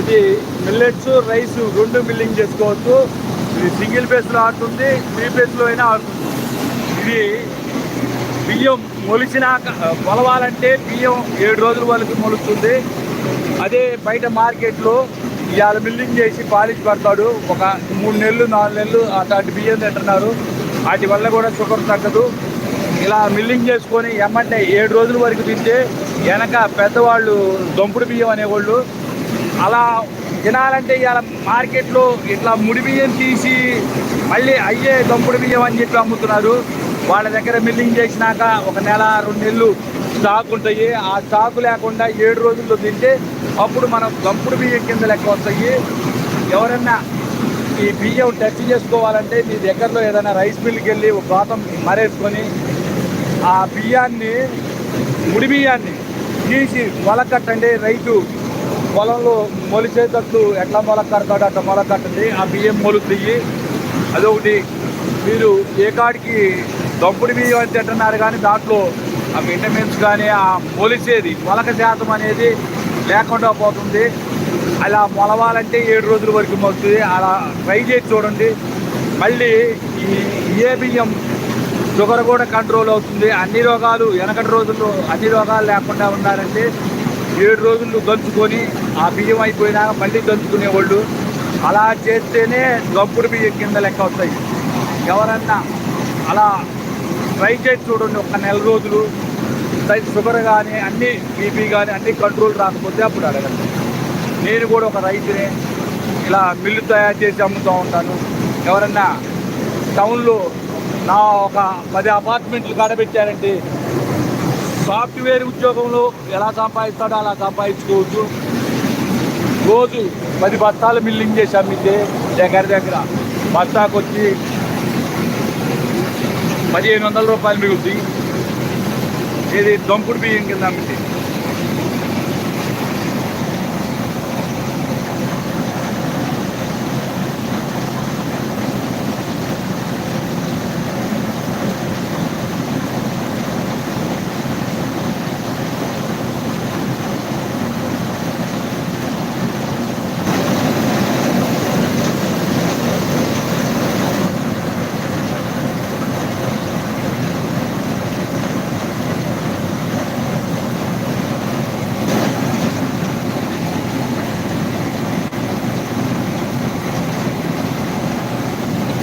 ఇది millets rice రెండు milling చేసుకోవచ్చు. ఇది సింగిల్ ఫేస్లో ఆడుతుంది త్రీ ఫేస్లో అయినా ఆడుతుంది. ఇది బియ్యం మొలిచినాక మొలవాలంటే బియ్యం ఏడు రోజుల వరకు మొలుస్తుంది. అదే బయట మార్కెట్లో ఇవాళ మిల్లింగ్ చేసి పాలిష్ పడతాడు. ఒక మూడు నెలలు నాలుగు నెలలు అట్లాంటి బియ్యం తింటున్నారు. వాటి వల్ల కూడా షుగర్ తగ్గదు. ఇలా మిల్లింగ్ చేసుకొని ఎమ్మంటే ఏడు రోజుల వరకు తింటే వెనక పెద్దవాళ్ళు దొంపుడు బియ్యం అనేవాళ్ళు అలా తినాలంటే ఇవాళ మార్కెట్లో ఇట్లా ముడి బియ్యం తీసి మళ్ళీ అయ్యే దంపుడు బియ్యం అని చెప్పి అమ్ముతున్నారు. వాళ్ళ దగ్గర మిల్లింగ్ చేసినాక ఒక నెల రెండు నెలలు స్టాక్ ఉంటాయి. ఆ స్టాక్ లేకుండా ఏడు రోజుల్లో తింటే అప్పుడు మనం దంపుడు బియ్యం కింద లెక్క వస్తాయి. ఎవరన్నా ఈ బియ్యం టచ్ చేసుకోవాలంటే మీ దగ్గరలో ఏదైనా రైస్ మిల్కి వెళ్ళి ఒక గోతం మరేసుకొని ఆ బియ్యాన్ని ముడి బియ్యాన్ని తీసి వలకట్టండి. రైతు పొలంలో మొలిచేటట్లు ఎట్లా మొలక కడతాడో అట్లా మొలక కట్టండి ఆ బియ్యం మొలుతాయి అదొకటి. మీరు ఏ కాడికి దంపుడు బియ్యం అని తింటున్నారు కానీ దాంట్లో ఆ విటమిన్స్ కానీ ఆ మొలిచేది మొలక శాతం అనేది లేకుండా పోతుంది. అలా మొలవాలంటే ఏడు రోజుల వరకు మొలుతుంది. అలా ట్రై చేసి చూడండి. మళ్ళీ ఈ ఏ బియ్యం షుగర్ కూడా కంట్రోల్ అవుతుంది. అన్ని రోగాలు వెనకటి రోజుల్లో అన్ని రోగాలు లేకుండా ఉండాలంటే ఏడు రోజులు దంచుకొని ఆ బియ్యం అయిపోయినాక మళ్ళీ దంచుకునేవాళ్ళు అలా చేస్తేనే గప్పుడు బియ్యం కింద లెక్క వస్తాయి. ఎవరన్నా అలా ట్రై చేసి చూడండి ఒక నెల రోజులు సైజ్ షుగర్ కానీ అన్ని బీపీ కానీ అన్ని కంట్రోల్ రాకపోతే అప్పుడు అడగండి. నేను కూడా ఒక రైతునే ఇలా మిల్లు తయారు చేసి అమ్ముతూ ఉంటాను. ఎవరన్నా టౌన్లో నా ఒక పది అపార్ట్మెంట్లు కాడబెట్టారంటే సాఫ్ట్వేర్ ఉద్యోగంలో ఎలా సంపాదిస్తాడో అలా సంపాదించుకోవచ్చు. రోజు పది బస్తాలు మిల్లింగ్ చేసి అమ్మితే దగ్గర దగ్గర బస్తాకు వచ్చి పదిహేను వందల రూపాయలు మిగులుతాయి ఇది దొంపుడు బియ్యం కింద అమ్మితే.